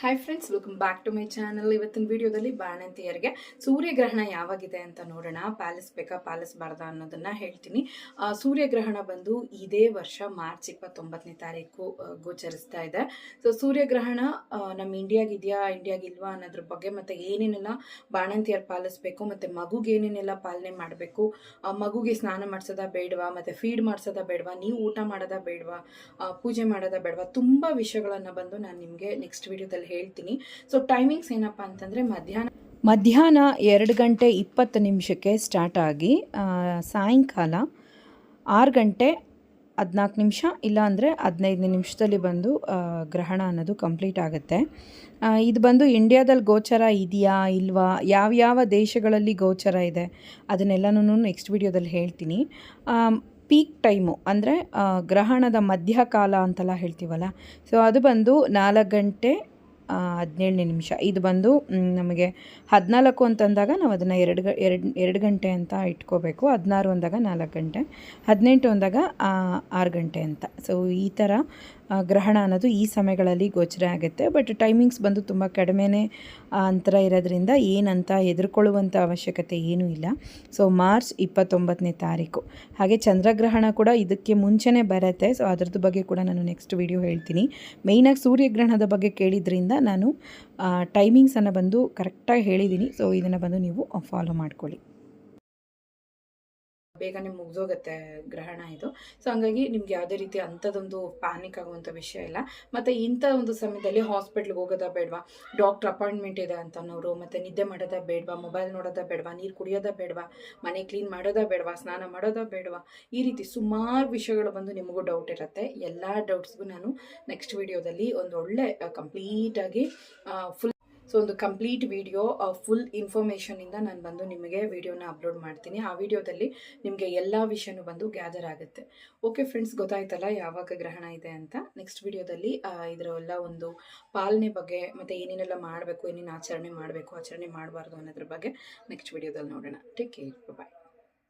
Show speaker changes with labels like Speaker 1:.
Speaker 1: Hi friends welcome back to my channel ಇವತ್ತಿನ ವಿಡಿಯೋದಲ್ಲಿ ಬಾಣಂತಿಯರಿಗೆ ಸೂರ್ಯಗ್ರಹಣ ಯಾವಾಗಿದೆ ಅಂತ ನೋಡೋಣ. ಪಾಲಿಸ್ಬೇಕಾ ಪಾಲಿಸಬಾರ್ದಾ ಅನ್ನೋದನ್ನ ಹೇಳ್ತೀನಿ. ಸೂರ್ಯಗ್ರಹಣ ಬಂದು ಇದೇ ವರ್ಷ ಮಾರ್ಚ್ ಇಪ್ಪತ್ತೊಂಬತ್ತನೇ ತಾರೀಕು ಗೋಚರಿಸ್ತಾ ಇದೆ. ಸೊ ಸೂರ್ಯಗ್ರಹಣ ನಮ್ಮ ಇಂಡಿಯಾಗಿದೆಯಾ, ಇಂಡಿಯಾಗಿಲ್ವಾ ಅನ್ನೋದ್ರ ಬಗ್ಗೆ ಮತ್ತೆ ಏನೇನೆಲ್ಲ ಬಾಣಂತಿಯರು ಪಾಲಿಸ್ಬೇಕು ಮತ್ತೆ ಮಗುಗೆ ಏನೇನೆಲ್ಲ ಪಾಲನೆ ಮಾಡಬೇಕು ಮಗುಗೆ ಸ್ನಾನ ಮಾಡಿಸೋದ ಬೇಡವಾ, ಮತ್ತೆ ಫೀಡ್ ಮಾಡಿಸೋದ ಬೇಡವಾ, ನೀವು ಊಟ ಮಾಡೋದ ಬೇಡವಾ ಪೂಜೆ ಮಾಡೋದ ಬೇಡವಾ, ತುಂಬ ವಿಷಯಗಳನ್ನು ಬಂದು ನಾನು ನಿಮಗೆ ನೆಕ್ಸ್ಟ್ ವಿಡಿಯೋದಲ್ಲಿ ಹೇಳ್ತೀನಿ. ಸೊ ಟೈಮಿಂಗ್ಸ್ ಏನಪ್ಪ ಅಂತಂದರೆ ಮಧ್ಯಾಹ್ನ
Speaker 2: ಮಧ್ಯಾಹ್ನ ಎರಡು ಗಂಟೆ ಇಪ್ಪತ್ತು ನಿಮಿಷಕ್ಕೆ ಸ್ಟಾರ್ಟ್ ಆಗಿ ಸಾಯಂಕಾಲ ಆರು ಗಂಟೆ ಹದಿನಾಲ್ಕು ನಿಮಿಷ ಇಲ್ಲಾಂದರೆ ಹದಿನೈದು ನಿಮಿಷದಲ್ಲಿ ಬಂದು ಗ್ರಹಣ ಅನ್ನೋದು ಕಂಪ್ಲೀಟ್ ಆಗುತ್ತೆ. ಇದು ಬಂದು ಇಂಡಿಯಾದಲ್ಲಿ ಗೋಚರ ಇದೆಯಾ ಇಲ್ವಾ? ಯಾವ್ಯಾವ ದೇಶಗಳಲ್ಲಿ ಗೋಚರ ಇದೆ? ಅದನ್ನೆಲ್ಲನೂ ನೆಕ್ಸ್ಟ್ ವಿಡಿಯೋದಲ್ಲಿ ಹೇಳ್ತೀನಿ. ಪೀಕ್ ಟೈಮು ಅಂದರೆ ಗ್ರಹಣದ ಮಧ್ಯಕಾಲ ಅಂತೆಲ್ಲ ಹೇಳ್ತೀವಲ್ಲ. ಸೊ ಅದು ಬಂದು ನಾಲ್ಕು ಗಂಟೆ ಹದಿನೇಳನೇ ನಿಮಿಷ. ಇದು ಬಂದು ನಮಗೆ ಹದಿನಾಲ್ಕು ಅಂತಂದಾಗ ನಾವು ಅದನ್ನು ಎರಡು ಎರಡು ಎರಡು ಗಂಟೆ ಅಂತ ಇಟ್ಕೋಬೇಕು. ಹದಿನಾರು ಅಂದಾಗ ನಾಲ್ಕು ಗಂಟೆ, ಹದಿನೆಂಟು ಅಂದಾಗ ಆರು ಗಂಟೆ ಅಂತ. ಸೊ ಈ ಥರ ಗ್ರಹಣ ಅನ್ನೋದು ಈ ಸಮಯಗಳಲ್ಲಿ ಗೋಚರ ಆಗುತ್ತೆ. ಬಟ್ ಟೈಮಿಂಗ್ಸ್ ಬಂದು ತುಂಬ ಕಡಿಮೆನೇ ಅಂತರ ಇರೋದ್ರಿಂದ ಏನಂತ ಹೆದರ್ಕೊಳ್ಳುವಂಥ ಅವಶ್ಯಕತೆ ಏನೂ ಇಲ್ಲ. ಸೊ ಮಾರ್ಚ್ ಇಪ್ಪತ್ತೊಂಬತ್ತನೇ ತಾರೀಕು. ಹಾಗೆ ಚಂದ್ರಗ್ರಹಣ ಕೂಡ ಇದಕ್ಕೆ ಮುಂಚೆನೇ ಬರುತ್ತೆ. ಸೊ ಅದ್ರದ್ದು ಬಗ್ಗೆ ಕೂಡ ನಾನು ನೆಕ್ಸ್ಟ್ ವಿಡಿಯೋ ಹೇಳ್ತೀನಿ. ಮೇಯ್ನಾಗಿ ಸೂರ್ಯಗ್ರಹಣದ ಬಗ್ಗೆ ಕೇಳಿದ್ರಿಂದ ನಾನು ಟೈಮಿಂಗ್ಸನ್ನು ಬಂದು ಕರೆಕ್ಟಾಗಿ ಹೇಳಿದ್ದೀನಿ ಸೊ ಇದನ್ನು ಬಂದು ನೀವು ಫಾಲೋ ಮಾಡ್ಕೊಳ್ಳಿ.
Speaker 1: ಬೇಗನೆ ಮುಗಿದೋಗುತ್ತೆ ಗ್ರಹಣ ಇದು. ಸೊ ಹಂಗಾಗಿ ನಿಮ್ಗೆ ಯಾವುದೇ ರೀತಿ ಅಂಥದ್ದೊಂದು ಪ್ಯಾನಿಕ್ ಆಗುವಂಥ ವಿಷಯ ಇಲ್ಲ. ಮತ್ತು ಇಂಥ ಒಂದು ಸಮಯದಲ್ಲಿ ಹಾಸ್ಪಿಟ್ಲ್ಗೆ ಹೋಗೋದ ಬೇಡವಾ? ಡಾಕ್ಟ್ರ್ ಅಪಾಯಿಂಟ್ಮೆಂಟ್ ಇದೆ ಅಂತ ಅನ್ನೋರು ಮತ್ತು ನಿದ್ದೆ ಮಾಡೋದ ಬೇಡವಾ? ಮೊಬೈಲ್ ನೋಡೋದ ಬೇಡವಾ? ನೀರು ಕುಡಿಯೋದ ಬೇಡವಾ? ಮನೆ ಕ್ಲೀನ್ ಮಾಡೋದ ಬೇಡವಾ? ಸ್ನಾನ ಮಾಡೋದ ಬೇಡವಾ? ಈ ರೀತಿ ಸುಮಾರು ವಿಷಯಗಳು ಬಂದು ನಿಮಗೂ ಡೌಟ್ ಇರುತ್ತೆ. ಎಲ್ಲ ಡೌಟ್ಸ್ಗೂ ನಾನು ನೆಕ್ಸ್ಟ್ ವಿಡಿಯೋದಲ್ಲಿ ಒಂದು ಒಳ್ಳೆ ಕಂಪ್ಲೀಟಾಗಿ ಫುಲ್ ಸೊ ಒಂದು ಕಂಪ್ಲೀಟ್ ವಿಡಿಯೋ ಫುಲ್ ಇನ್ಫಾರ್ಮೇಷನಿಂದ ನಾನು ಬಂದು ನಿಮಗೆ ವಿಡಿಯೋನ ಅಪ್ಲೋಡ್ ಮಾಡ್ತೀನಿ. ಆ ವಿಡಿಯೋದಲ್ಲಿ ನಿಮಗೆ ಎಲ್ಲ ವಿಷಯನೂ ಬಂದು ಗ್ಯಾದರ್ ಆಗುತ್ತೆ. ಓಕೆ ಫ್ರೆಂಡ್ಸ್ ಗೊತ್ತಾಯ್ತಲ್ಲ ಯಾವಾಗ ಗ್ರಹಣ ಇದೆ ಅಂತ? ನೆಕ್ಸ್ಟ್ ವಿಡಿಯೋದಲ್ಲಿ ಇದರ ಎಲ್ಲ ಒಂದು ಪಾಲನೆ ಬಗ್ಗೆ, ಮತ್ತು ಏನೇನೆಲ್ಲ ಮಾಡಬೇಕು, ಏನೇನು ಆಚರಣೆ ಮಾಡಬೇಕು, ಆಚರಣೆ ಮಾಡಬಾರ್ದು ಅನ್ನೋದ್ರ ಬಗ್ಗೆ ನೆಕ್ಸ್ಟ್ ವಿಡಿಯೋದಲ್ಲಿ ನೋಡೋಣ. Take care bye